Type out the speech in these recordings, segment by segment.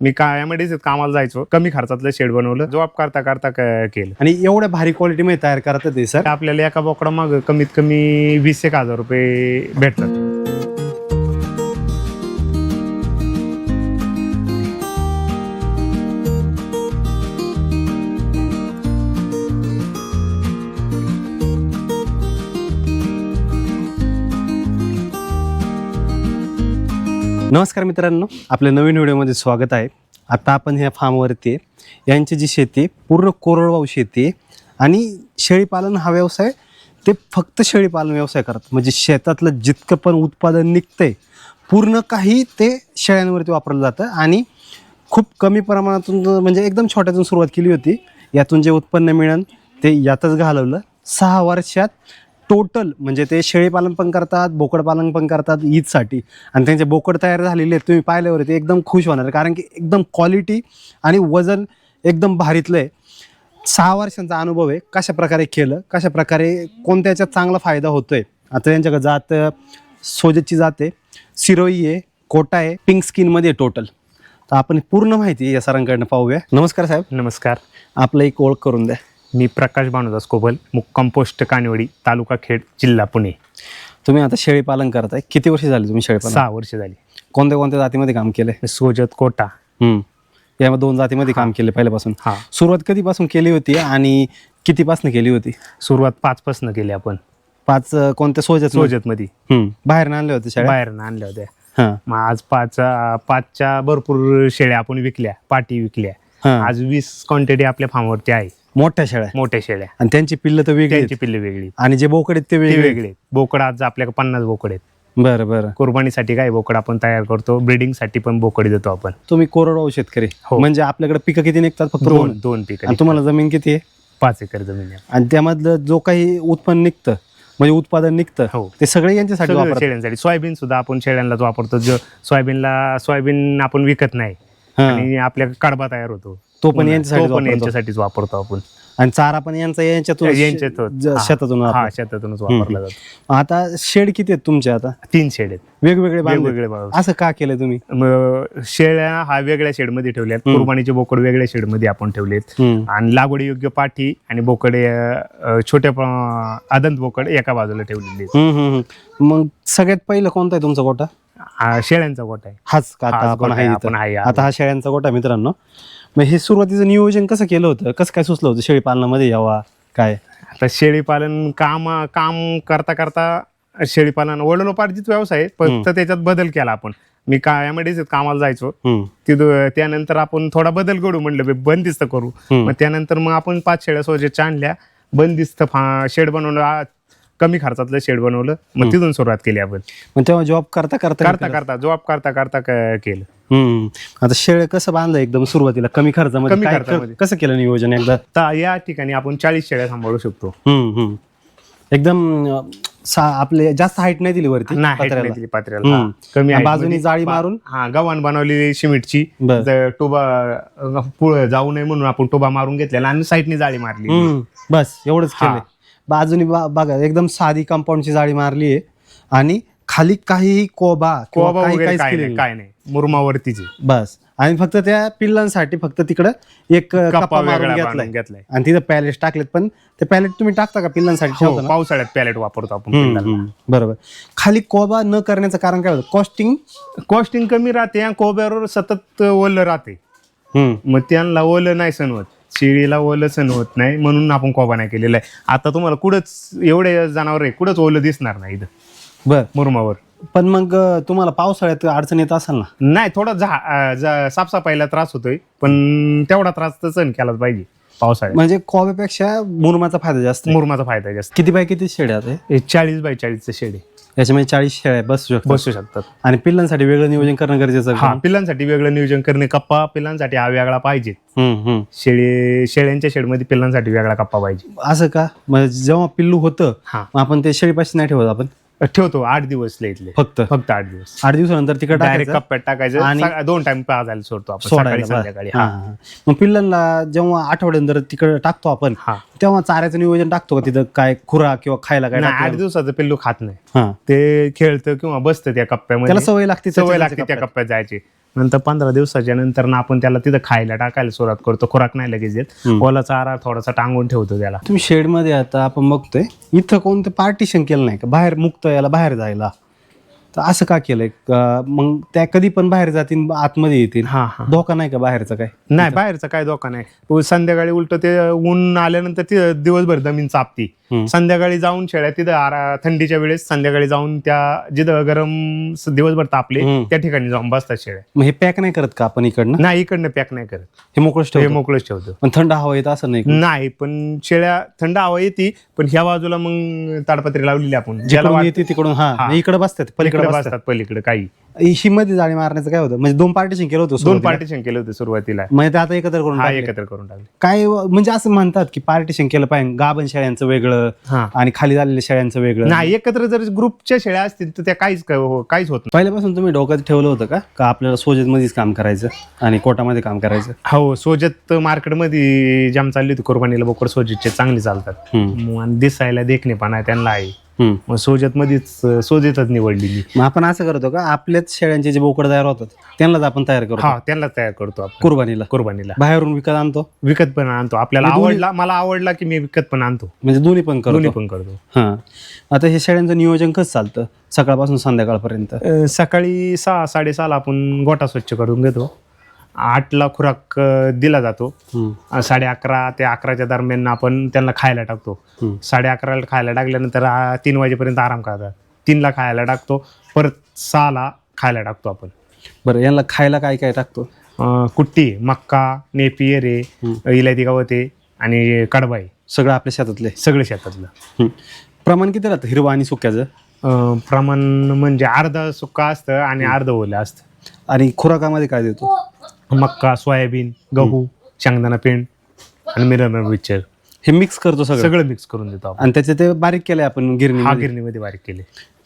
मी काय एमआयडीसीत कामाला जायचो. कमी खर्चातलं शेड बनवलं जॉब करता करता केलं. आणि एवढ्या भारी क्वालिटीमध्ये तयार करतात ते सर आपल्याला एका बोकडा माग कमीत कमी वीस एक हजार रुपये भेटतात. नमस्कार मित्रांनो आपल्या नवीन व्हिडिओमध्ये स्वागत आहे. आता आपण ह्या फार्मवरती आहे. यांची जी शेती आहे, पूर्ण कोरडवाहू शेती आहे आणि शेळीपालन हा व्यवसाय ते फक्त शेळीपालन व्यवसाय करतात. म्हणजे शेतातलं जितकं पण उत्पादन निघतंय पूर्ण काही ते शेळ्यांवरती वापरलं जातं आणि खूप कमी प्रमाणातून म्हणजे एकदम छोट्यातून सुरुवात केली होती. यातून जे उत्पन्न मिळेल ते यातच घालवलं. सहा वर्षात टोटल म्हणजे ते शेळीपालन पण करतात बोकडपालन पण करतात ईदसाठी. आणि त्यांचे बोकड तयार झालेले आहेत तुम्ही पाहिल्यावर ते एकदम खुश होणार. कारण की एकदम क्वालिटी आणि वजन एकदम भारीतलं आहे सहा वर्षांचा अनुभव आहे कशा प्रकारे केलं कशा प्रकारे कोणत्या याच्यात चांगला फायदा होतोय. आता त्यांच्याकडे जात सोजतची जात आहे सिरोई आहे कोटा आहे पिंक स्किनमध्ये टोटल तर आपण पूर्ण माहिती या सरांकडनं पाहूया. नमस्कार साहेब. नमस्कार. आपलं एक ओळख करून द्या. मी प्रकाश भानुदास कोबल मुक्काम पोस्ट कानिवडी तालुका खेड जिल्हा पुणे. तुम्ही आता शेळीपालन करताय. किती वर्ष झाली तुम्ही शेळीपालन सहा वर्ष झाली. कोणत्या कोणत्या जातीमध्ये काम केलंय? सोजत कोटा. हम्म. या दोन जातीमध्ये काम केले पहिल्यापासून. हा. सुरुवात कधीपासून केली होती आणि कितीपासून केली होती? सुरुवात पाच पासन केली आपण. पाच अं, कोणत्या सोजत सोजत मध्ये बाहेर आणले होते शाळेत बाहेर आणल्या होत्या. हा. मग आज पाच पाचच्या भरपूर शेळ्या आपण विकल्या पाटी विकल्या. हा. आज वीस क्वांटिटी आपल्या फार्मवरती आहे. मोठ्या शाळा मोठ्या शेळ्या. आणि त्यांची पिल्लं तर वेगळी त्यांची आहेत. पिल्ले वेगळी आणि जे बोकड आहेत ते ते वेगळे वेगळे बोकड आज आपल्याकडे पन्नास बोकड आहेत. बरं बरं. कुर्बानीसाठी काय बोकड आपण तयार करतो? ब्रीडिंगसाठी पण बोकड देतो आपण. तुम्ही कोरडवाहू शेतकरी. हो. म्हणजे आपल्याकडे पिकं किती निघतात? फक्त दोन दोन. दोन पीक आणि तुम्हाला जमीन किती आहे? पाच एकर जमीन आहे. आणि त्यामधलं जो काही उत्पन्न निघतं म्हणजे उत्पादन निघतं हो. ते सगळे यांच्यासाठी सगळं वापरतात. शेळ्यांसाठी. सोयाबीन सुद्धा आपण शेळ्यांनाच वापरतो. जो सोयाबीनला सोयाबीन आपण विकत नाही. हा. आणि आपल्या कडबा तयार होतो. तो पण यांच्यासाठी तो पण वापरतो. यांच्यासाठीच वापरतो आपण आणि चारा पण यांचा यांच्यातून ज- हा. शेतातून हा वापरतो. शेतातूनच वापरला जातो आता शेड किती आहेत तुमचे आता तीन शेड आहेत वेगवेगळे बांधले वेगवेगळे. असं का केलं तुम्ही मग शेळ्या हा वेगळ्या शेडमध्ये ठेवल्यात हम्म. कुर्बानीचे बोकड वेगळ्या शेडमध्ये आपण ठेवलेत आणि लागवडी योग्य पाठी आणि बोकडे अं, छोट्या आदंत बोकड एका बाजूला ठेवलेले आहेत. हम्म, हम्म, हम्म. मग सगळ्यात पहिलं कोणता आहे तुमचा गोटा हा शेळ्यांचा गोठा आहे. हाच का आता आपण गोठा आहे आहे, इथं. आहे आता हा शेळ्यांचा गोटा मित्रांनो. मग हे सुरुवातीचं नियोजन कसं केलं होतं? कसं काय सुचलं होतं शेळी पालनामध्ये यावा? काय? आता शेळीपालन काम काम करता करता शेळीपालन वडिलोपार्जित व्यवसाय आहे फक्त त्याच्यात बदल केला आपण. मी कायामध्ये कामाला जायचो. हम्म, तिथं त्यानंतर आपण थोडा बदल करू म्हणलं बे, बंदिस्त करू. हम्म. मग त्यानंतर मग आपण पाच शेळ्या सोजाच्या आणल्या बंदिस्त फा शेड बनवलं. आ- कमी खर्चातलं शेड बनवलं मग तिथून सुरुवात केली आपण मग तेव्हा जॉब करता करता करता करता जॉब करता करता क- केलं हम्म. आता शेळ कसं बांधलं एकदम सुरुवातीला कमी खर्चामध्ये कमी काय- खर्चामध्ये. कसं केलं नियोजन एकदा तर या ठिकाणी आपण चाळीस शेळ्या सांभाळू शकतो हम्म, हम्म. एकदम अं, सा- आपले जास्त हाईट नाही दिली वरती नाही height पत्र्याला. नाही दिली पात्र्याला हम्म. हा, कमी height बाजूनी मध्ये. जाळी बा- मारून? हा गव्हाण बनवलेली सिमेंटची बर ज- टोबा अ, पुढं जाऊ नये म्हणून आपण टोबा मारून घेतलेला आणि साईडने जाळी मारली हम्म, बस एवढंच हा. केलंय बाजूनी बा- बघा एकदम साधी कंपाऊंडची जाळी मारली आहे. आणि खाली काहीही कोबा किंवा कोबा काही वगैरे काहीच काय केलेलं नाही नाही. काय नाही. मुरमावरतीच. बस. आणि फक्त त्या पिल्लांसाठी फक्त तिकडं एक अं, कप्पा कप्पा मारून वेगळा घेतलाय. बांधून घेतलाय. आणि तिथं पॅलेट टाकलेत पण ते पॅलेट तुम्ही टाकता का पिल्लांसाठी हो, ठेवता ना? पावसाळ्यात पॅलेट वापरतो आपण हम्म, पिल्लांना. हम्म, बरोबर. खाली कोबा न करण्याचं कारण काय होतं? कॉस्टिंग कॉस्टिंग कमी राहते आणि कोब्यावर सतत ओलं राहते. मग त्यांना ओलं नाही सण होत शिळीला ओलं सण होत नाही म्हणून आपण कोबा नाही केलेला आहे. आता तुम्हाला कुठंच एवढे जनावर आहे कुठंच ओलं दिसणार नाही इथं. बर. मुरमावर. पण मग अं, तुम्हाला पावसाळ्यात अडचण येत असेल ना? नाही थोडा झा अं, जा- साफसफाईला त्रास होतोय पण तेवढा त्रास तर सहन केलाच पाहिजे पावसाळ्यात. म्हणजे कोब्यापेक्षा मुरमाचा फायदा जास्त आहे. मुरमाचा फायदा जास्त किती बाय किती शेड आहे हे चाळीस बाय चाळीसचं शेड आहे. याच्यामध्ये चाळीस शेळ्या बसू शकतात. बसू शकतात. आणि पिल्लांसाठी वेगळं नियोजन करणं गरजेचं आहे. हा पिल्लांसाठी वेगळं नियोजन करणे कप्पा पिल्लांसाठी हा वेगळा पाहिजे. हम्म, हम्म. शेळी शेळ्यांच्या शेडमध्ये पिल्लांसाठी वेगळा कप्पा पाहिजे. असं का? म्हणजे जेव्हा पिल्लू होतं हा. मग आपण ते शेळीपाशी नाही ठेवत आपण? ठेवतो आठ दिवस इथले फक्त? फक्त आठ दिवस. आठ दिवसानंतर तिकडे डायरेक्ट कप्प्यात टाकायचं. आणि- दोन टाइम पाजायला सोडतो आपण सकाळी सोडायला संध्याकाळी. मग पिल्लांना जेव्हा आठवड्यानंतर तिकडे टाकतो आपण तेव्हा चाऱ्याचं नियोजन टाकतो का तिथं? काय खुरा किंवा खायला काय आठ? दिवसाचं पिल्लू खात नाही. ते खेळतं किंवा बसतं त्या त्याला कप्प्यामध्ये सवय लागते सवय लागते त्या. कप्प्यात जायची. नंतर पंधरा दिवसाच्या नंतर ना आपण त्याला तिथं खायला टाकायला सुरुवात करतो. खुराक नाही लगेच देत. ओला चारा थोडासा टांगून ठेवतो त्याला. तुम्ही शेडमध्ये आता आपण बघतोय इथं कोणतं पार्टिशन केलं नाही का? बाहेर मुक्त याला बाहेर जायला. तर असं का केलंय? का- मग त्या कधी पण बाहेर जातील आतमध्ये येतील. हा हा. धोका नाही का बाहेरचा काय? नाही बाहेरचा काय धोका नाही. उ- संध्याकाळी उलट ते ऊन आल्यानंतर ती दिवसभर जमीन चापती. हम्म. संध्याकाळी जाऊन शेळ्या तिथं आरा- थंडीच्या वेळेस संध्याकाळी जाऊन त्या जिथं गरम स- दिवसभर तापले हम्म. त्या ठिकाणी जाऊन बसतात शेळ्या. मग हे पॅक नाही करत का आपण इकडनं? नाही इकडनं पॅक नाही करत. हे मोकळंच हे ठेवतो. मोकळंच ठेवतो. पण थंड हवा येत असं नाही का? नाही पण शेळ्या थंड हवा येते पण ह्या बाजूला मग ताडपत्री लावलेली आपण. ज्याला जिकडून वाट- येते तिकडून हा. हा. मग इकडे बसतात पलीकडे पलीकडे बसतात. पलीकडे काही. ही मध्ये जाळी मारण्याचं काय होतं? म्हणजे दोन पार्टिशन केलं होतं दोन. पार्टिशन केलं होतं सुरुवातीला. म्हणजे ते आता एकत्र करून हा. एकत्र करून टाकले. काय म्हणजे असं म्हणतात की पार्टिशन केलं पाहिजे. गाभण शेळ्यांचं वेगळं आणि खाली झालेल्या शेळ्यांचं वेगळं. नाही एकत्र जर ग्रुपच्या शेळ्या असतील तर त्या काहीच हो- काहीच होत नाही. पहिल्यापासून तुम्ही डोक्यात ठेवलं होतं का? का आपल्याला सोजत मध्येच काम करायचं आणि कोटामध्ये काम करायचं? हो सोजत मार्केटमध्ये जाम चालली होती कुर्बानीला बोकड सोजतचे चांगले चालतात. आणि दिसायला देखणेपणा त्यांना आहे. हम्म. मग सोजत मध्येच सोजतच निवडलेली मग आपण असं करतो का आपल्याच शेळ्यांचे जे बोकड तयार होतात त्यांनाच आपण तयार करतो? हा त्यांना तयार करतो आपण. कुर्बानीला? कुर्बानीला. बाहेरून विकत आणतो? विकत पण आणतो. आपल्याला आवडला मला आवडला की मी विकत पण आणतो. म्हणजे दोन्ही पण दोन्ही करतो पण करतो. हा. आता हे शेळ्यांचं नियोजन कसं चालतं सकाळपासून संध्याकाळपर्यंत? अ, सकाळी सहा साडेसहाला आपण गोटा स्वच्छ करून घेतो. आठला खुराक अ, दिला जातो. अ, साडे अकरा ते अकराच्या दरम्यान आपण त्यांना खायला टाकतो. साडे अकराला खायला टाकल्यानंतर आ, तीन वाजेपर्यंत आराम करतात. तीनला खायला टाकतो परत सहाला खायला टाकतो आपण. बरं यांना खायला काय काय टाकतो? अ, कुट्टी मक्का नेपी एरे इलायती गवते आणि कडबाई. सगळं आपल्या शेतातले? सगळं शेतातलं. हम्म. प्रमाण किती राहतं हिरवा आणि सुक्याचं? अ, प्रमाण म्हणजे अर्ध सुक्का असतं आणि अर्ध ओलं असतं. आणि खुराकामध्ये काय देतो? मक्का सोयाबीन गहू शेंगदाणा पेंड आणि मिरर मिक्सचर हे मिक्स करतो सगळं? सगळं मिक्स करून देतो आपण. आणि त्याचे ते बारीक केलंय आपण गिरणी हा गिरणीमध्ये बारीक केले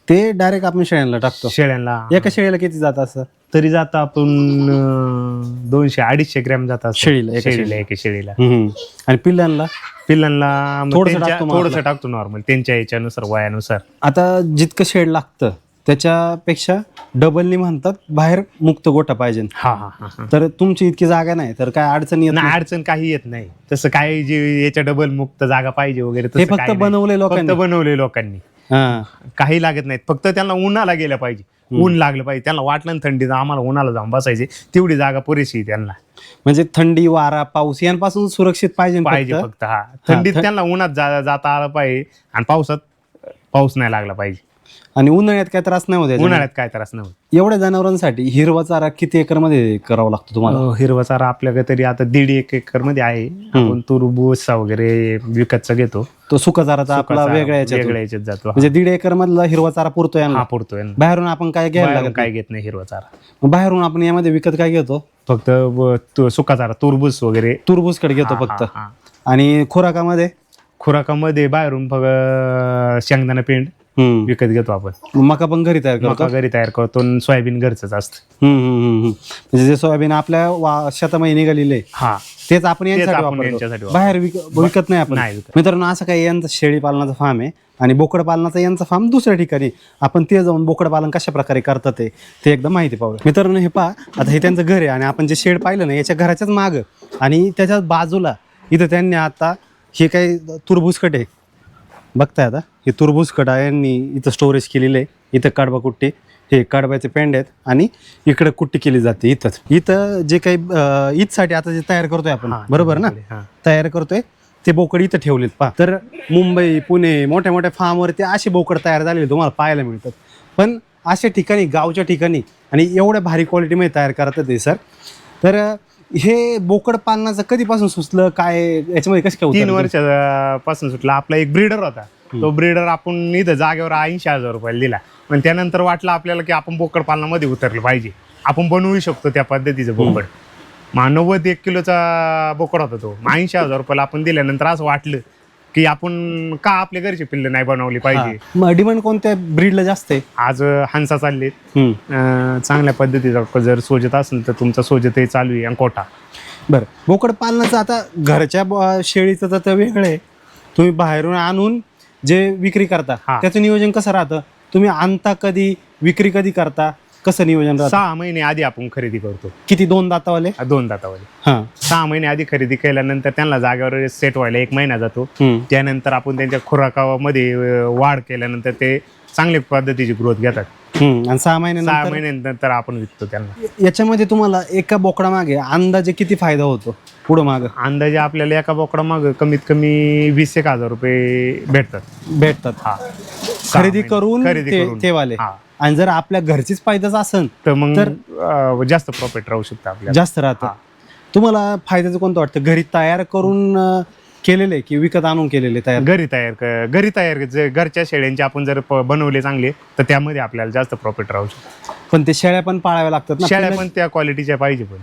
ते डायरेक्ट आपण शेळ्यांना टाकतो. शेळ्यांना एका शेळीला किती जात असं? तरी जातं आपण अं, दोनशे अडीचशे ग्रॅम जातात शेळीला, एका शेळीला एका शेळीला. हम्म. आणि पिल्लांना? पिल्लांना थोडंसं टाकतो थोडस टाकतो नॉर्मल त्यांच्या याच्यानुसार वयानुसार. आता जितकं शेड लागतं त्याच्यापेक्षा डबलनी म्हणतात बाहेर मुक्त गोटा पाहिजे. हा हा हा. हा तर तुमची इतकी जागा नाही तर काय अडचण येत नाही अडचण काही येत नाही. तसं काही जे याच्या डबल मुक्त जागा पाहिजे वगैरे हे फक्त काही नाही. बनवले फक्त लोकांनी. बनवले लोकांनी. हा. काही लागत नाहीत. फक्त त्यांना उन्हाला गेलं पाहिजे. ऊन लागलं पाहिजे. त्यांना वाटलं ना थंडीत आम्हाला उन्हाला जाऊन बसायचे. तेवढी जागा पुरेशी आहे त्यांना. म्हणजे थंडी वारा पाऊस यांपासून सुरक्षित पाहिजे पाहिजे फक्त. फक्त हा. थंडीत त्यांना उन्हात जा- जाता आलं पाहिजे आणि पावसात पाऊस नाही लागला पाहिजे. आणि उन्हाळ्यात काय त्रास नाही होत याच्याने? उन्हाळ्यात काय त्रास नाही एवढ्या जनावरांसाठी हिरवा चारा किती एकरमध्ये करावा लागतो तुम्हाला अं, हिरवा चारा आपल्याकडे तरी आता दीड एक एकरमध्ये आहे आपण तुरबूस वगैरे विकतचा घेतो तो सुका चाराचा आपला वेगळ्या याच्यातून. वेगळ्या याच्यात जातो. म्हणजे दीड एकर मधला हिरवा चारा पुरतो यांना हा पुरतोय ना. बाहेरून आपण काय घ्यायला बाहेरून लागत काय घेत नाही हिरवा चारा. मग बाहेरून आपण यामध्ये विकत काय घेतो फक्त व- तु- सुका चारा तुरबूस वगैरे तुरबूजकडे घेतो फक्त हा. आणि खुराकामध्ये खुराकामध्ये बाहेरून फक्त शेंगदाणा पेंड. विकत घेतो आपण. मका पण घरी तयार करतो? घरी तयार करतो आणि सोयाबीन घरचंच असतं. हम्म, हम्म, हम्म, हम्म. म्हणजे जे सोयाबीन आपल्या वा- शेतामध्ये निघालेले हा. तेच आपण यांच्यासाठी आपण वापरतो. यांच्यासाठी वापरतो. बाहेर विक- विकत नाही आपण. नाही विकत. मित्रांनो असं काही यांचा शेळी पालनाचा फार्म आहे आणि बोकड पालनाचा यांचा फार्म दुसऱ्या ठिकाणी. आपण ते जाऊन बोकड पालन कशा प्रकारे करतात ते ते एकदम माहिती पाहूया. मित्रांनो हे पहा आता हे त्यांचं घर आहे आणि आपण जे शेड पाहिलं ना याच्या घराच्याच माग. आणि त्याच्या बाजूला इथं त्यांनी आता हे काही तुरभुसकट आहे. बघताय आता. हे तुरभुसकट आहे यांनी इथं स्टोरेज केलेलं आहे. इथं कडबा कुट्टी हे कडब्याचे पेंड आहेत आणि इकडे कुट्टी केली जाते इथंच. इथं जे काही ईदसाठी आता जे तयार करतोय आपण. बरोबर ना. तयार करतोय. ते बोकड इथं ठेवलेत पहा. तर मुंबई पुणे मोठ्या मोठ्या फार्मवरती असे बोकड तयार झालेले तुम्हाला पाहायला मिळतात. पण अशा ठिकाणी गावच्या ठिकाणी आणि एवढ्या भारी क्वालिटीमध्ये तयार करतात ते सर तर हे बोकड पालनाचं कधीपासून सुचलं? काय याच्यामध्ये कसं काय तीन उतरलं? वर्षापासून सुटला. आपला एक ब्रीडर होता. तो ब्रीडर आपण इथं जागेवर ऐंशी हजार रुपयाला दिला. पण त्यानंतर वाटलं आपल्याला की आपण बोकड पालनामध्ये उतरलं पाहिजे. आपण बनवू शकतो त्या पद्धतीचं बोकड. मग नव्वद एक किलोचा बोकड होता तो. ऐंशी हजार रुपयाला आपण दिल्यानंतर असं वाटलं की आपण का आपल्या घरची पिल्लं नाही बनवली पाहिजे. मग डिमांड कोणत्या ब्रीडला जास्त आहे? आज हंसा चालले हम्म. चांगल्या पद्धतीचा. जर सोजत असेल तर तुमचा सोजतही चालू आहे आणि कोटा. बरं. बोकड पालनाचं आता घरच्या ब- शेळीचं तर ते वेगळं आहे. तुम्ही बाहेरून आणून जे विक्री करता हा. त्याचं नियोजन कसं राहतं? तुम्ही आणता कधी विक्री कधी करता? कसं नियोजन राहतं? सहा महिने आधी आपण खरेदी करतो. किती? दोन दातावाले? दोन दातावाले. हा. सहा महिने आधी खरेदी केल्यानंतर त्यांना जागेवर सेट व्हायला एक महिना जातो. हम्म. त्यानंतर आपण त्यांच्या खुराकामध्ये अं, वाढ केल्यानंतर ते चांगल्या पद्धतीची ग्रोथ घेतात. हम्म. आणि सहा सहा महिन्यानंतर महिन्यानंतर आपण विकतो त्यांना. याच्यामध्ये तुम्हाला एका बोकडा मागे अंदाजे किती फायदा होतो पुढं माग? अंदाजे आपल्याला एका बोकडा मग कमीत कमी वीस एक हजार रुपये भेटतात. भेटतात. हा. खरेदी महिने. करून खरेदी ते- करून. ते वाले हा. आणि जर आपल्या घरचीच फायदाच असेल तर मग तर- अं, जास्त प्रॉफिट राहू शकतं आपल्याला. जास्त राहतं. हा. तुम्हाला फायद्याचं कोणतं वाटतं? घरी तयार करून अं, केलेले की विकत आणून केलेले तयार? घरी तयार क- घरी तयार जे घरच्या शेळ्यांचे आपण जर प- बनवले चांगले तर त्यामध्ये आपल्याला जास्त प्रॉफिट राहू शकतो. पण ते शेळ्या पण पाळाव्या लागतात ना शेळ्या पण त्या क्वालिटीच्या पाहिजे पण.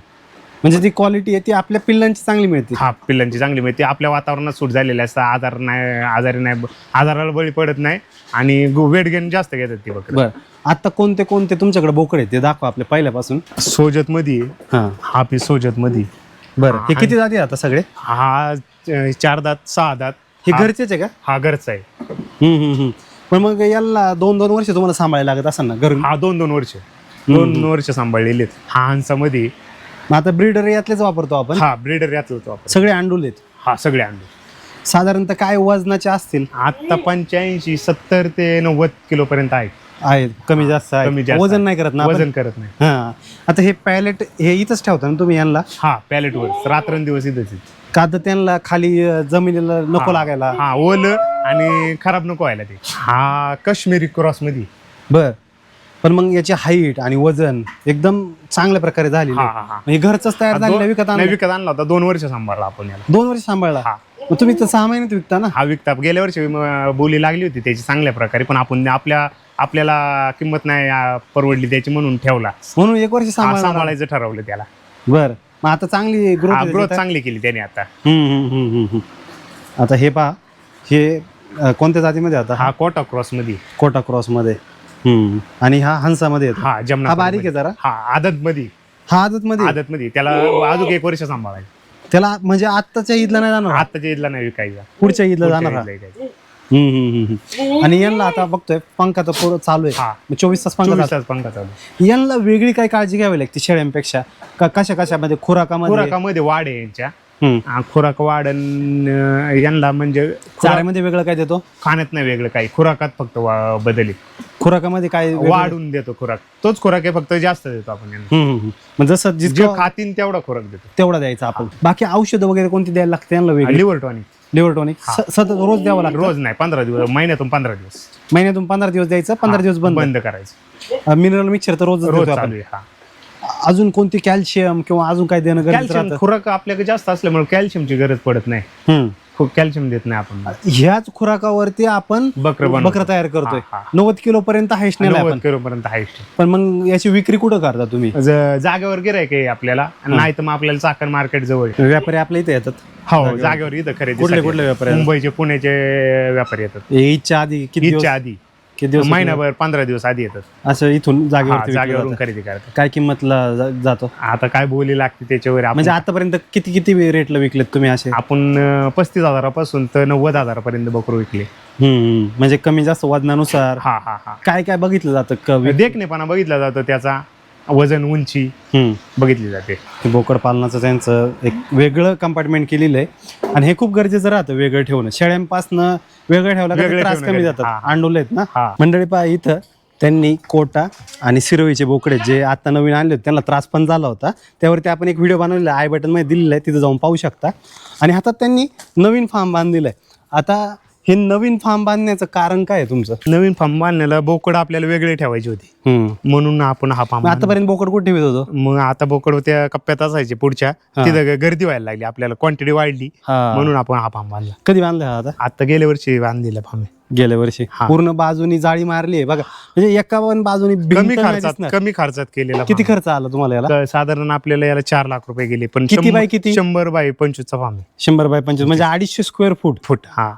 म्हणजे ती क्वालिटी आहे ती आपल्या पिल्लांची चांगली मिळते. हा पिल्लांची चांगली मिळते. आपल्या वातावरणात सूट झालेल्या असतात. आजार नाही आजारी नाही आजाराला बळी पडत नाही. आणि वेट गेन जास्त घेतात ती बकरी. बर. आता कोणते कोणते तुमच्याकडे बोकडे आहेत ते दाखवा आपल्या पहिल्यापासून. सोजत मध्ये हा. हा पीस सोजत मध्ये बरं. हे किती जाती आता सगळे? हा अं, चार दात सहा दात. हे हा- घरचेच आहे का? हा घरचा आहे. हम्म, हम्म, हम्म. पण मग याला दोन दोन वर्ष तुम्हाला सांभाळायला लागत असेल ना घरून? हा दोन दोन वर्ष दोन वर्ष सांभाळलेले आहेत. हा हंसामध्ये मग आता ब्रीडर यातलेच वापरतो आपण? हा ब्रीडर यातला आपण सगळे अंडूल आहेत? हा सगळे आणले साधारणतः काय वजनाचे असतील? आता पंच्याऐंशी सत्तर ते नव्वद किलो पर्यंत आहे आहेत. कमी जास्त कमी जास्त वजन नाही करत ना? वजन करत नाही. हा. आता हे पॅलेट हे इथंच ठेवता ना तुम्ही यांना? हा पॅलेट वर. रात्रंदिवस इथंच. का तर त्यांना खाली अं, जमिनीला नको हा. लागायला? हा ओल आणि खराब नको व्हायला ते. हा काश्मीरी क्रॉसमध्ये बर. पण मग याची हाईट आणि वजन एकदम चांगल्या प्रकारे झाली. हा हा हा. म्हणजे घरच तयार झालेलं विकत नाही आणलं. विकत आणला होता. दोन वर्ष सांभाळला आपण याला. दोन वर्ष सांभाळला. हा. मग तुम्ही तर सहा महिन्यात विकता ना? हा विकता. गेल्या वर्षी म- बोली लागली होती त्याची चांगल्या प्रकारे पण आपण आपल्या आपल्याला किंमत नाही आ, परवडली त्याची म्हणून ठेवला. म्हणून एक वर्ष सांभाळ सांभाळायचं ठरवलं त्याला. बर. मग आता चांगली ग्रोथ ग्रोथ चांगली केली त्याने आता. आता हे पहा हे अं, कोणत्या जातीमध्ये आता? हा कोटा क्रॉसमध्ये कोटा क्रॉसमध्ये. आणि हा हंसामध्ये येतो. हा जमना हा बारीक आहे जरा. हा आदत मध्ये हा आदत मध्ये आदत मध्ये त्याला अजून एक वर्ष सांभाळायचं. त्याला म्हणजे आत्ताच्या ईदला नाही जाणार. हा. आत्ताच्या ईदला नाही विकायचा पुढच्या ईदला जाणार हा. ईदला विकायचा. हम्म, हम्म, हम्म, हम्म. आणि यांना आता बघतोय पंखा तर पूर्ण चालू आहे. हा. चोवीस तास पंखा चोवीस चालू. तास पंखा चालू यांना वेगळी काय काळजी घ्यावी लागते शेळ्यांपेक्षा? का कशा कशामध्ये? खुराकामध्ये? खुराकामध्ये वाढ आहे यांच्या. हम्म. हा, खुराक वाढ अन, अं, यांना म्हणजे खुराक- चाऱ्यामध्ये वेगळं काय देतो? खाण्यात नाही वेगळं काही. खुराकात फक्त वा- बदली खुराकामध्ये काय वेगळं? वाढून देतो खुराक. तोच खुराक आहे फक्त जास्त देतो आपण यांना. हम्म, हम्म, हम्म. मग जसं जे जितकं खातीन तेवढा खुराक देतो. तेवढा द्यायचा आपण. बाकी औषधं वगैरे कोणती द्यायला लागते यांना वेगळी? लिव्हर टॉनिक लिव्हर टॉनिक सतत रोज द्यावं लागतं? रोज नाही पंधरा दिवस महिन्यातून पंधरा दिवस. महिन्यातून पंधरा दिवस द्यायचं पंधरा दिवस बंद. बंद करायचं. मिनरल मिक्सर तर रोज रोज चालू आहे हा. अजून कोणती कॅल्शियम किंवा अजून काय देणं गरजेचं कॅल्शियम राहतं? खुराक आपल्याकडे जास्त असल्यामुळे कॅल्शियमची गरज पडत नाही. हम्म. खूप कॅल्शियम देत नाही आपण. ह्याच खुराकावरती आपण बकरं. बकरं तयार करतोय. नव्वद किलो पर्यंत हायस्ट नाही नव्वद किलो पर्यंत हायस्ट पण मग याची विक्री कुठं करता तुम्ही? जागेवर गिरायक आहे आपल्याला. नाही तर मग आपल्याला चाकण मार्केट जवळ. व्यापारी आपल्या इथे येतात. हो जागेवर. इथं खरेदी कुठले कुठले व्यापारी? मुंबईचे पुण्याचे व्यापारी येतात. ईदच्या आधी ईदच्या आधी. किती दिवस महिनाभर पंधरा दिवस आधी येतात. असं इथून हा, जागेवरती विकलं जागेवरून जातं. खरेदी करतात. काय किंमतला जा- जातो? आता काय बोली लागते त्याच्यावर आपण म्हणजे आतापर्यंत किती किती रेटला विकलेत तुम्ही असे? आपण अं, पस्तीस हजारापासून तर नव्वद हजारापर्यंत बकरू विकले. हम्म, म्हणजे कमी जास्त वजनानुसार हा हा हा. काय काय बघितलं जातं क- वि- देखणेपणा बघितला जातो त्याचा. वजन उंची हम्म. बघितली जाते. बोकड पालनाचं त्यांचं एक वेगळं कंपार्टमेंट केलेलं आहे. आणि हे खूप गरजेचं राहतं वेगळं ठेवणं. शेळ्यांपासनं वेगळं ठेवलं का ते वेगळं त्रास कमी. जातात. हा. अंडोले आहेत ना? हा. मंडळी पहा इथं त्यांनी कोटा आणि सिरवीचे बोकडे जे आता नवीन आणले होते त्यांना त्रास पण झाला होता. त्यावरती आपण एक व्हिडिओ बनवलेला आय बटनमध्ये दिलेला आहे तिथं जाऊन पाहू शकता. आणि हातात त्यांनी नवीन फार्म बांधलेलं आहे. आता हे नवीन फार्म बांधण्याचं कारण काय आहे तुमचं? नवीन फार्म बांधण्याला बोकड आपल्याला वेगळे ठेवायचे होते. हम्म. म्हणून आपण हा फार्म आतापर्यंत बोकड कुठे ठेवत होतो? मग आता बोकड त्या कप्प्यात असायचे पुढच्या. हा. तिथं ग- गर्दी व्हायला लागली. आपल्याला क्वांटिटी वाढली. म्हणून आपण हा फार्म बांधला. कधी बांधलं हा आता? आता गेल्या वर्षी बांधलेला फार्म गेल्या वर्षी? हा. पूर्ण बाजूनी जाळी मारली आहे. बघा म्हणजे एका पण बाजूनी भिंत कमी नाही खर्चात दिसणार. कमी खर्चात केलेला किती farm. खर्च आला तुम्हाला याला? क- साधारण आपल्याला याला चार लाख रुपये गेले. पण किती शंभर- बाय किती? शंभर बाय पंचवीसचा फार्म आहे. शंभर बाय पंचवीस म्हणजे अडीचशे स्क्वेअर फूट फूट हा.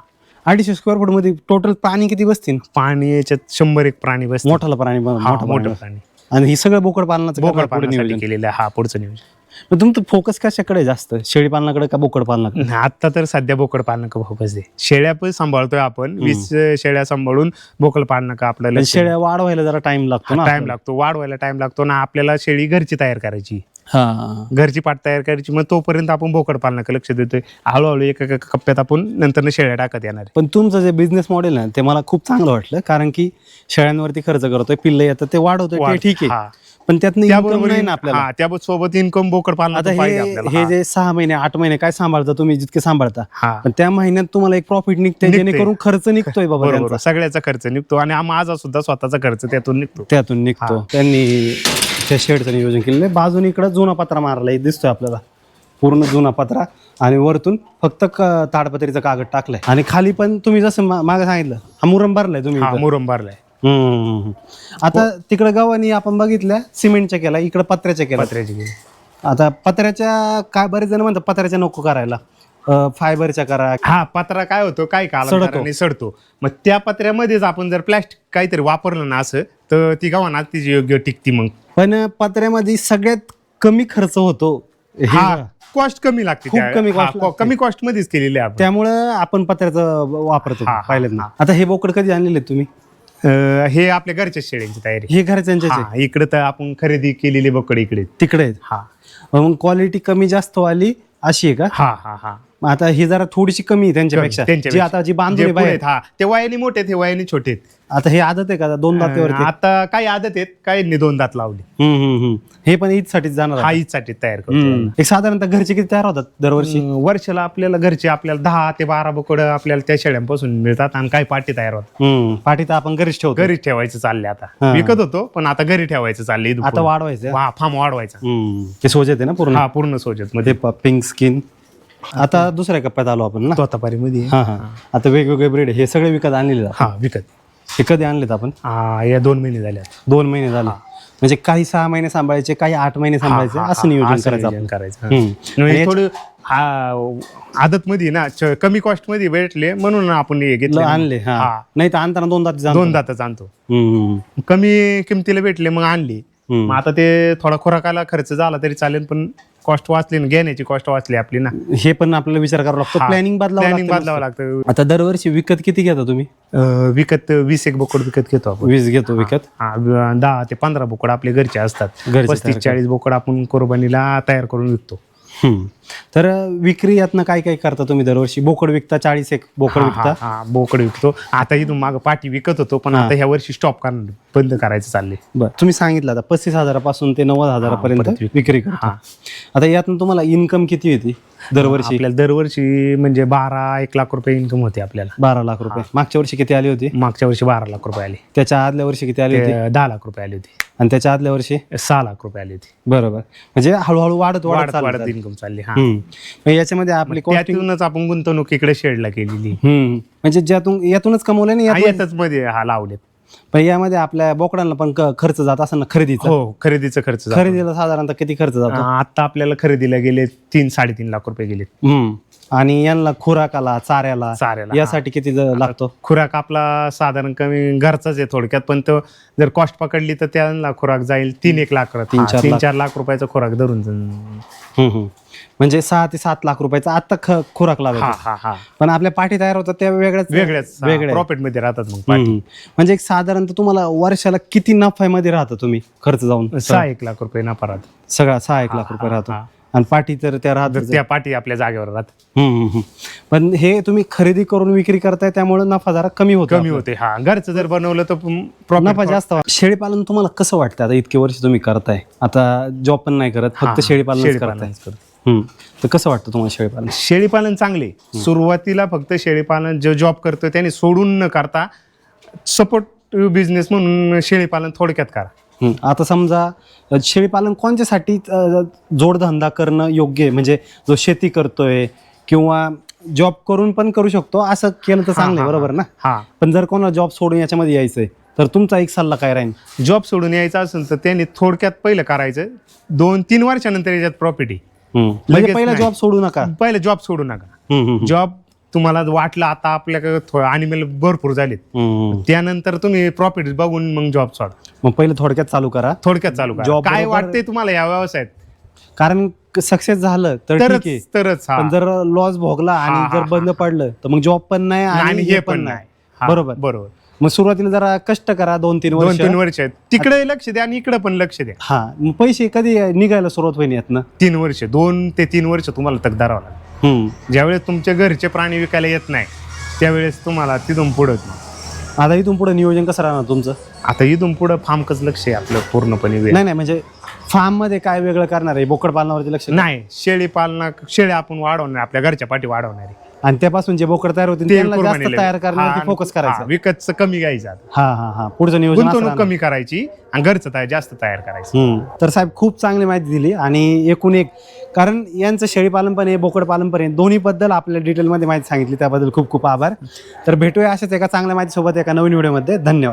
अडीचशे स्क्वेअर फूटमध्ये टोटल प्राणी किती बसतील पाणी याच्यात शंभर एक प्राणी बसतात. मोठाला प्राणी हा, मोठा प्राणी मोठं बस. प्राणी आणि ही सगळं बोकड पालनाचं बोकड पालनासाठी नियोजन केलेलं आहे. हा पुढचं नियोजन मग तुमचं फोकस कशाकडे आहे जास्त? शेळी पालनाकडे का बोकड पालनाकडे आता तर सध्या बोकड पालनक फोकस आहे. शेळ्या पण सांभाळतोय आपण. वीस शेळ्या सांभाळून बोकड पालनक आपल्याला पण शेळ्या वाढवायला जरा टाइम लागतो ना टाइम लागतो. वाढवायला टाइम लागतो ना आपल्याला शेळी घरची तयार करायची. हा. घरची पाट तयार करायची. मग तोपर्यंत आपण बोकड पालनाक लक्ष देतोय. हळूहळू एका एका कप्प्यात आपण नंतर शेळ्या टाकत येणार आहे. पण तुमचं जे बिझनेस मॉडेल आहे ते मला खूप चांगलं वाटलं. कारण की शेळ्यांवरती खर्च करतोय पिल्ल येतं ते वाढवतोय ते वाढ- ठीक आहे. हा. पण त्यातनं income त्याबरोबर नाही ना आपल्याला. हा, त्याबरोबर सोबत इन्कम बोकड आता पालनाचं हे पाहिजे आपल्याला हे हा. जे सहा महिने आठ महिने काय सांभाळता तुम्ही जितके सांभाळता? हा. पण त्या महिन्यात तुम्हाला एक प्रॉफिट निघते निघते. जेणेकरून खर्च निघतोय बाबा बरोबर त्यांचा. सगळ्याचा खर्च निघतो आणि हा माझा सुद्धा स्वतःचा खर्च त्यातून निघतो. त्यातून निघतो. त्यांनी त्या शेडचं नियोजन केलेलं आहे. बाजून इकडं जुना पत्रा मारला हे दिसतोय आपल्याला. पूर्ण जुना पत्रा. आणि वरतून फक्त क- ताडपत्रीचा कागद टाकलाय. आणि खाली पण तुम्ही जसं मा- मागं सांगितलं हा मुरम भरलाय तुम्ही हा इथं. मुरम भरलाय. हम्म. आता तिकडे गव्हाणी आपण बघितल्या सिमेंटच्या केला इकडे पत्र्याच्या केला पत्र्याची गेली. आता पत्र्याच्या काय बरेच जण म्हणतात पत्र्याच्या नको करायला. अं, फायबरच्या करा. हा पत्रा काय होतो काय कालांतराने सडतो. मग त्या पत्र्यामध्येच आपण जर प्लॅस्टिक काहीतरी वापरलं ना असं तर ती गव्हाना तिची योग्य टिकती मग. पण पत्र्यामध्ये सगळ्यात कमी खर्च होतो हे हा. कॉस्ट कमी लागते खूप त्या- कमी हा, cost को- लागते. कमी कॉस्ट मध्येच केलेली आहे आपण. त्यामुळं आपण पत्र्याचं वापरतो हा, हा, पहिल्यांदा. आता हे बोकड कधी आणलेले तुम्ही? अं, हे आपल्या घरच्या शेळ्यांची तयारी. हे घरच्यांचे हा इकडे तर आपण खरेदी केलेली बकड इकडे. तिकडे आहेत. हा. मग क्वालिटी कमी जास्त वाली अशी आहे का? हा हा हा. मग आता ही जरा थोडीशी कमी आहे त्यांच्यापेक्षा. जी त्यांच्यापेक्षा. आता जी बांधून जे पुढे बाहेर. आहेत, हा. ते वयाने मोठे आहेत, हे वयाने छोटे आहेत. आता हे आदत आहे का? दोन दातेवरती आता काही आदत आहेत काही दोन दात लावले. हम्म, हम्म, हम्म. हे पण ईद साठीच जाणार हा आहे. ईदसाठी तयार करतो. हम्म. एक साधारणतः घरचे किती तयार होतात दरवर्षी? अं, वर्षाला आपल्याला घरचे आपल्याला दहा ते बारा बोकड आपल्याला त्या शेळ्यांपासून मिळतात आणि काही पाटी तयार होतात. हम्म. पाठी तर आपण घरीच ठेवतो. घरी ठेवायचं चालले आता. विकत होतो पण आता घरी ठेवायचं चाललंय आता वाढवायचं. फार्म वाढवायचा. हम्म. ते सोजत आहे ना पूर्ण? हा पूर्ण सोजत मध्ये ते पिंक स्किन आता दुसऱ्या कप्प्यात आलो आपण ना तोतापारी मध्ये हा हा आता वेगवेगळे ब्रेड हे सगळे विकत आणलेले आहेत. हा विकत हे कधी आणलेत आपण हा या दोन महिने झाले आता. दोन महिने झाले म्हणजे काही सहा महिने सांभाळायचे काही आठ महिने सांभाळायचे हा, असं नियोजन असं करायचं नियोजन आपण. करायचं हा. हम्म. म्हणजे थोडं हा आदत मध्ये ना च- कमी कॉस्टमध्ये भेटले म्हणून आपण हे घेतले आणले हा हा. नाही तर आणताना दोन दात दोन दातच आणतो. कमी किमतीला भेटले मग आणली. मग आता ते थोडा खुराकाला खर्च झाला तरी चालेल पण कॉस्ट वाचली ना घेण्याची कॉस्ट वाचली आपली ना. हे पण आपल्याला विचार करावा लागतो. हा. प्लॅनिंग बदलावं प्लॅनिंग लागतं बदलावं लागतं. आता दरवर्षी विकत किती घेता तुम्ही? अं, विकत वीस एक बोकड विकत घेतो आपण. वीस घेतो विकत? हा व- दहा ते पंधरा बोकड आपले घरचे असतात. घरचे पस्तीस चाळीस बोकड आपण कोरबानीला तयार करून विकतो. तर विक्री यातनं काय काय करता तुम्ही दरवर्षी? बोकड विकता चाळीस एक बोकड हा, विकता? हा, हा, बोकड विकतो. आता इथून माग पाठी विकत होतो पण आता ह्या वर्षी स्टॉप करणार बंद करायचं चाललंय. बर तुम्ही सांगितलं आता पस्तीस हजारापासून ते नव्वद हजारापर्यंत विक- विक्री करता. हा. आता यातून तुम्हाला इन्कम किती येते दरवर्षी? आपल्याला दरवर्षी म्हणजे बारा एक लाख रुपये इन्कम होते आपल्याला. बारा लाख रुपये. मागच्या वर्षी किती आली होती? मागच्या वर्षी बारा लाख रुपये आले. त्याच्या आदल्या वर्षी किती आली होती? ते दहा लाख रुपये आले होते. आणि त्याच्या आदल्या वर्षी? सहा लाख रुपये आले होते. बरोबर. म्हणजे हळूहळू वाढत वाढत वाढत चाललं वाढत चाललं. इन्कम चालली हा. हम्म. मग याच्यामध्ये आपली त्यातूनच आपण गुंतवणूक इकडे शेडला केलेली. म्हणजे ज्यातून यातूनच कमवलं नाही हा, यातून- यातच मध्ये हा लावलेत. पण यामध्ये आपल्या बोकडांना पण क- खर्च जात असेल ना खरेदीचा? हो खरेदीचा खर्च जातो. खरेदीला साधारणतः किती खर्च जातो? आता आपल्याला खरेदीला गेले तीन साडेतीन लाख रुपये गेले हम्म. आणि यांना खुराकाला चाऱ्याला चाऱ्याला, यासाठी किती ज- लागतो खुराक आपला साधारण कमी घरचाच आहे थोडक्यात पण तो जर कॉस्ट पकडली तर त्यांना खुराक जाईल तीन एक लाख तीन चार तीन लाख. चार लाख रुपयाचा खुराक धरून जाईल. हम्म, हम्म. म्हणजे सहा ते सात लाख रुपयाचा आता ख- खुराक हा हा हा. पण आपल्या पाठी तयार होतात त्या वेगळ्याच वेगळ्याच वेगळ्या प्रॉफिटमध्ये राहतात मग पाठी. हम्म. म्हणजे एक साधारणतः तुम्हाला वर्षाला किती नफ्यामध्ये राहता तुम्ही खर्च जाऊन? सहा एक लाख रुपये नफा राहतो. सगळा सहा एक लाख रुपये राहतो. हा. आणि पाठी तर त्या राहत त्या पाठी आपल्या जागेवर राहतात. पण हे तुम्ही खरेदी करून विक्री करताय त्यामुळे नफा जरा कमी होतो कमी होते हा. घरचं जर बनवलं तर profit नफा जास्त वा- शेळीपालन तुम्हाला कसं वाटतं? आता इतके वर्ष तुम्ही करताय. आता जॉब पण नाही करत फक्त शेळीपालन करताय शेळीपालनच करतो. तर कसं वाटतं तुम्हाला शेळीपालन शेळीपालन चांगले. सुरुवातीला फक्त शेळीपालन जो जॉब करतोय त्याने सोडून न करता सपोर्ट बिझनेस म्हणून शेळीपालन थोडक्यात करा. आता समजा अ, शेळीपालन कोणत्यासाठी अ, जोडधंदा करणं योग्य आहे? म्हणजे जो शेती करतोय किंवा जॉब करून पण करू शकतो असं केलं तर चांगलं आहे बरोबर ना? हा. पण जर कोणाला जॉब सोडून याच्यामध्ये यायचंय तर तुमचा एक सल्ला काय राहील? जॉब सोडून यायचा असेल तर त्यांनी थोडक्यात पहिलं करायचं दोन तीन वर्षानंतर याच्यात आहे म्हणजे लगेच पहिला नाही. जॉब सोडू नका. पहिलं जॉब सोडू नका. हम्म, हम्म, जॉब तुम्हाला वाटलं आता आपल्याकडे थोडं अनिमल भरपूर झालेत. हम्म. त्यानंतर तुम्ही प्रॉफिट बघून मग जॉब सोडा. मग पहिलं थोडक्यात चालू करा. थोडक्यात चालू करा. Job काय बरोबर- वाटतंय तुम्हाला या व्यवसायात? कारण सक्सेस झालं तर ठीक आहे. तरच तरच हा. पण जर लॉस भोगला हा, आणि हा, जर बंद पडलं तर मग जॉब पण नाही आणि हे पण नाही. हा, बरोबर. बरोबर. मग सुरुवातीला जरा कष्ट करा दोन तीन दोन वर्ष तीन वर्ष. आहेत तिकडे लक्ष द्या आणि इकडे पण लक्ष द्या. हा. मग पैसे कधी निघायला सुरुवात होईल यातनं? तीन वर्ष. दोन ते तीन वर्ष तुम्हाला तक धरावं लागेल. हम्म. ज्यावेळेस तुमच्या घरचे प्राणी विकायला येत नाही त्यावेळेस तुम्हाला तिथून पुढं आता इथून पुढे नियोजन कसं राहणार तुमचं? आता इथून पुढं फार्मकच लक्ष आहे आपलं पूर्णपणे वेळ. नाही नाही म्हणजे फार्ममध्ये काय वेगळं करणार आहे? बोकड पालनावरती लक्ष नाही शेळी पालना शेळी आपण वाढवणार आपल्या घरच्या पाठी वाढवणार आहे. आणि त्यापासून जे बोकड तयार होतील ते त्यांना जास्त कुर्बानीला तयार करण्यावरती फोकस करायचा. विकतचं कमी घ्यायचं. हा हा हा. पुढचं नियोजन असं गुंतवणूक राहणार. कमी करायची आणि घरचं तयार जास्त तयार करायचं. हम्म. तर साहेब खूप चांगली माहिती दिली आणि एकूण एक कारण यांचं शेळीपालन पण आहे बोकड पालन पण आहे दोन्ही बद्दल आपल्या डिटेलमध्ये माहिती सांगितली त्याबद्दल खूप खूप आभार. तर भेटूया अशाच एका चांगल्या माहितीसोबत एका नवीन व्हिडिओमध्ये. धन्यवाद.